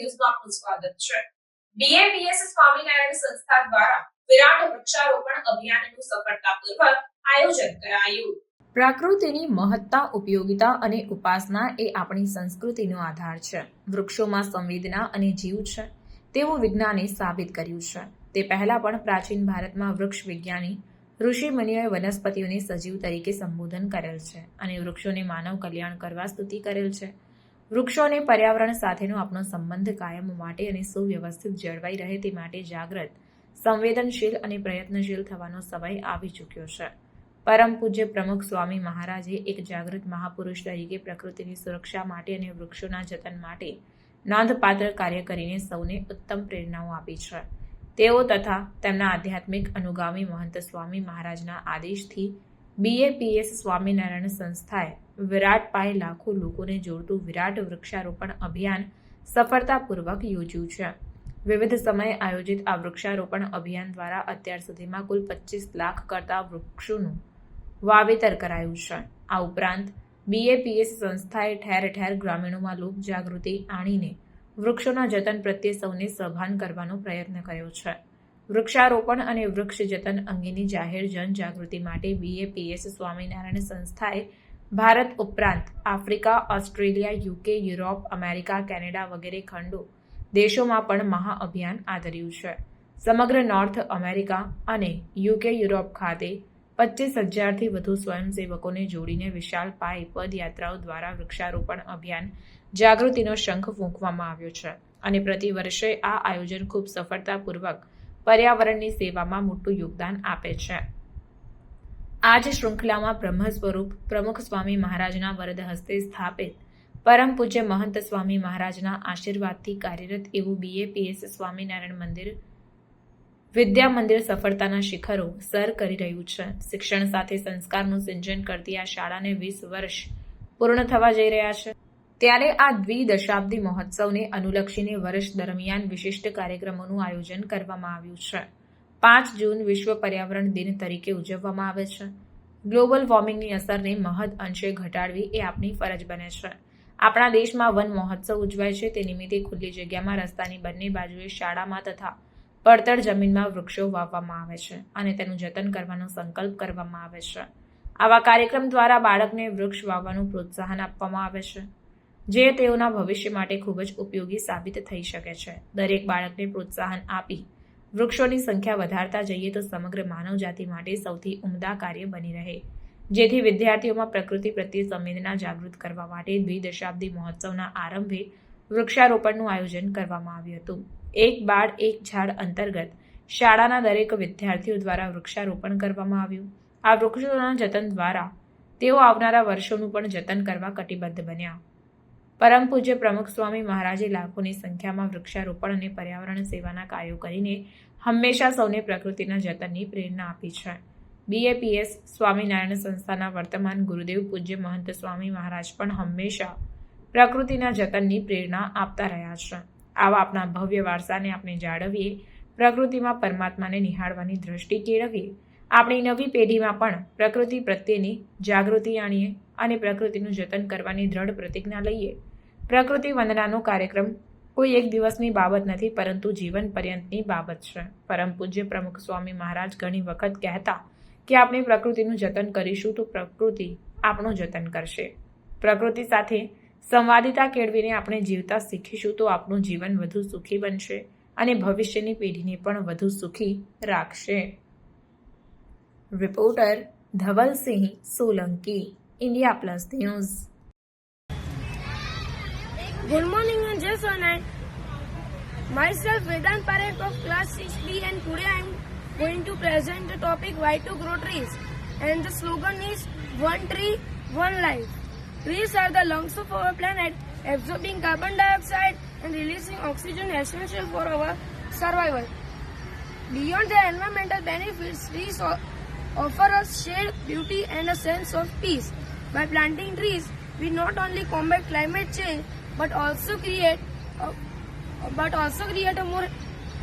ન્યૂઝમાં આપનું સ્વાગત છે બીએપીએસ સ્વામિનારાયણ સંસ્થા દ્વારા વિરાટ વૃક્ષારોપણ અભિયાનનું સફળતાપૂર્વક આયોજન કરાયું પ્રકૃતિની મહત્તા ઉપયોગિતા અને ઉપાસના એ આપણી સંસ્કૃતિનો આધાર છે વૃક્ષોમાં સંવેદના અને જીવ છે તેવું વિજ્ઞાને સાબિત કર્યું છે તે પહેલા પણ પ્રાચીન ભારતમાં વૃક્ષ વિજ્ઞાની ઋષિ મુનિઓએ વનસ્પતિઓને સજીવ તરીકે સંબોધન કરેલ છે અને વૃક્ષોને માનવ કલ્યાણ કરવા સ્તુતિ કરેલ છે વૃક્ષો અને પર્યાવરણ સાથેનો આપણો સંબંધ કાયમ માટે અને સુવ્યવસ્થિત જળવાઈ રહે તે માટે જાગૃત સંવેદનશીલ અને પ્રયત્નશીલ થવાનો સમય આવી ચૂક્યો છે. પરમ પૂજ્ય પ્રમુખ સ્વામી મહારાજે એક જાગૃત મહાપુરુષ તરીકે પ્રકૃતિની સુરક્ષા માટે અને વૃક્ષોના જતન માટે નોંધપાત્ર કાર્ય કરીને સૌને ઉત્તમ પ્રેરણાઓ આપી છે. તેઓ તથા તેમના આધ્યાત્મિક અનુગામી મહંત સ્વામી મહારાજના આદેશથી બીએપીએસ સ્વામિનારાયણ સંસ્થાએ વિરાટ પાયે લાખો લોકોને જોડતું વિરાટ વૃક્ષારોપણ અભિયાન સફળતાપૂર્વક યોજ્યું છે. વિવિધ સમયે આયોજિત આ વૃક્ષારોપણ અભિયાન દ્વારા અત્યાર સુધીમાં કુલ પચીસ લાખ કરતા વૃક્ષોનું વાવેતર કરાયું છે. આ ઉપરાંત બીએપીએસ સંસ્થાએ ઠેર ઠેર ગ્રામીણોમાં લોક જાગૃતિ આણીને વૃક્ષોના જતન પ્રત્યે સૌને સભાન કરવાનો પ્રયત્ન કર્યો છે. વૃક્ષારોપણ અને વૃક્ષ જતન અંગેની જાહેર જનજાગૃતિ માટે બીએપીએસ સ્વામિનારાયણ સંસ્થાએ ભારત ઉપરાંત Africa, Australia, UK, Europe, America, Canada વગેરે ખંડો દેશોમાં પણ મહાઅભિયાન આદર્યું છે. સમગ્ર નોર્થ અમેરિકા અને યુકે, યુરોપ ખાતે પચીસ હજારથી વધુ સ્વયંસેવકોને જોડીને વિશાળ પાયે પદયાત્રાઓ દ્વારા વૃક્ષારોપણ અભિયાન જાગૃતિનો શંખ ફૂંકવામાં આવ્યો છે અને પ્રતિ વર્ષે આ આયોજન ખૂબ સફળતાપૂર્વક પર્યાવરણની સેવામાં મોટું યોગદાન આપે છે. આ જ શૃંખલામાં બ્રહ્મ સ્વરૂપ પ્રમુખ સ્વામી મહારાજના વરદ હસ્તે સ્થાપિત પરમ પૂજ્ય મહંત સ્વામી મહારાજના આશીર્વાદથી કાર્યરત એવું બીએપીએસ સ્વામિનારાયણ મંદિર વિદ્યા મંદિર સફળતાના શિખરો સર કરી રહ્યું છે. શિક્ષણ સાથે સંસ્કારનું સિંચન કરતી આ શાળાને વીસ વર્ષ પૂર્ણ થવા જઈ રહ્યા છે. ત્યારે આ દ્વિદશાબ્દી મહોત્સવને અનુલક્ષીને વર્ષ દરમિયાન વિશિષ્ટ કાર્યક્રમોનું આયોજન કરવામાં આવ્યું છે. પાંચ જૂન વિશ્વ પર્યાવરણ દિન તરીકે ઉજવવામાં આવે છે. ગ્લોબલ વોર્મિંગની અસરને મહદ અંશે ઘટાડવી એ આપણી ફરજ બને છે. આપણા દેશમાં વન મહોત્સવ ઉજવાય છે તે નિમિત્તે ખુલ્લી જગ્યામાં રસ્તાની બંને બાજુએ શાળામાં તથા પડતર જમીનમાં વૃક્ષો વાવવામાં આવે છે અને તેનું જતન કરવાનો સંકલ્પ કરવામાં આવે છે. આવા કાર્યક્રમ દ્વારા બાળકને વૃક્ષ વાવવાનું પ્રોત્સાહન આપવામાં આવે છે. જે તેઓના ભવિષ્ય માટે ખૂબ જ ઉપયોગી સાબિત થઈ શકે છે. દરેક બાળકને પ્રોત્સાહન આપી વૃક્ષોની સંખ્યા વધારતા જઈએ તો સમગ્ર માનવજાતિ માટે સૌથી ઉમદા કાર્ય બની રહે. જેથી વિદ્યાર્થીઓમાં પ્રકૃતિ પ્રત્યે સંવેદના જાગૃત કરવા માટે દ્વિદશાબ્દી મહોત્સવના આરંભે વૃક્ષારોપણનું આયોજન કરવામાં આવ્યું હતું. એક બાળ, એક ઝાડ અંતર્ગત શાળાના દરેક વિદ્યાર્થીઓ દ્વારા વૃક્ષારોપણ કરવામાં આવ્યું. આ વૃક્ષોના જતન દ્વારા તેઓ આવનારા વર્ષોનું પણ જતન કરવા કટિબદ્ધ બન્યા. પરમ પૂજ્ય પ્રમુખ સ્વામી મહારાજે લાખોની સંખ્યામાં વૃક્ષારોપણ અને પર્યાવરણ સેવાના કાર્યો કરીને હંમેશા સૌને પ્રકૃતિના જતનની પ્રેરણા આપી છે. બીએપીએસ સ્વામિનારાયણ સંસ્થાના વર્તમાન ગુરુદેવ પૂજ્ય મહંત સ્વામી મહારાજ પણ હંમેશા પ્રકૃતિના જતનની પ્રેરણા આપતા રહ્યા છે. આવા આપણા ભવ્ય વારસાને આપણે જાળવીએ, પ્રકૃતિમાં પરમાત્માને નિહાળવાની દ્રષ્ટિ કેળવીએ. આપણી નવી પેઢીમાં પણ પ્રકૃતિ પ્રત્યેની જાગૃતિ આણીએ અને પ્રકૃતિનું જતન કરવાની દ્રઢ પ્રતિજ્ઞા લઈએ. પ્રકૃતિ વંદનાનો કાર્યક્રમ કોઈ એક દિવસની બાબત નથી, પરંતુ જીવન પર્યંતની બાબત છે. પરમ પૂજ્ય પ્રમુખ સ્વામી મહારાજ ઘણી વખત કહેતા કે આપણે પ્રકૃતિનું જતન કરીશું તો પ્રકૃતિ આપણું જતન કરશે. પ્રકૃતિ સાથે સંવાદિતા કેળવીને આપણે જીવતા શીખીશું તો આપણું જીવન વધુ સુખી બનશે અને ભવિષ્યની પેઢીને પણ વધુ સુખી રાખશે. Reporter Dhavalsinh Solanki, India plus news. Good morning and just one night. Myself Vedant Parekh of class 6B and today I am going to present the topic why to grow trees and the slogan is one tree one life. Trees are the lungs of our planet absorbing carbon dioxide and releasing oxygen essential for our survival. Beyond their environmental benefits, trees offer us shade, beauty and a sense of peace. By planting trees, we not only combat climate change but also create a, but also create a more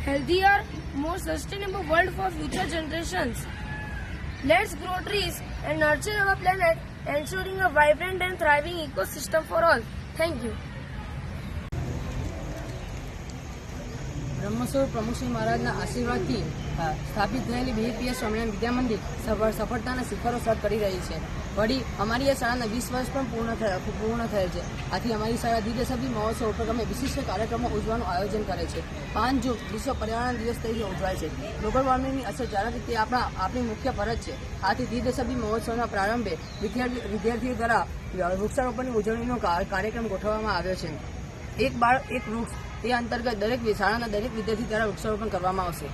healthier, more sustainable world for future generations. Let's grow trees and nurture our planet, ensuring a vibrant and thriving ecosystem for all. Thank you. Brahmaswarup Pramukhsinh મહારાજના આશીર્વાદથી સ્થાપિત થયેલી BAPS Swaminarayan Vidya Mandir સફળ, સફળતાના શિખરો sir કરી રહી છે. વળી, અમારી આ શાળાના વીસ વર્ષ પણ પૂર્ણ પૂર્ણ થયેલ છે. આથી અમારી શાળા દિવ્યસભી મહોત્સવ ઉપક્રમે વિશિષ્ટ કાર્યક્રમો ઉજવવાનું આયોજન કરે છે. પાંચ જૂન વિશ્વ પર્યાવરણ દિવસ તરીકે ઉજવાય છે. ગ્લોબલ વોર્મિંગની અસર જાળવવી તે આપણા, આપણી મુખ્ય ફરજ છે. આથી દિવ્યસભી મહોત્સવના પ્રારંભે વિદ્યાર્થી, વિદ્યાર્થીઓ દ્વારા વૃક્ષારોપણની ઉજવણીનો કાર્યક્રમ ગોઠવવામાં આવ્યો છે. એક બાળ, એક વૃક્ષ તે અંતર્ગત દરેક શાળાના દરેક વિદ્યાર્થી દ્વારા વૃક્ષારોપણ કરવામાં આવશે.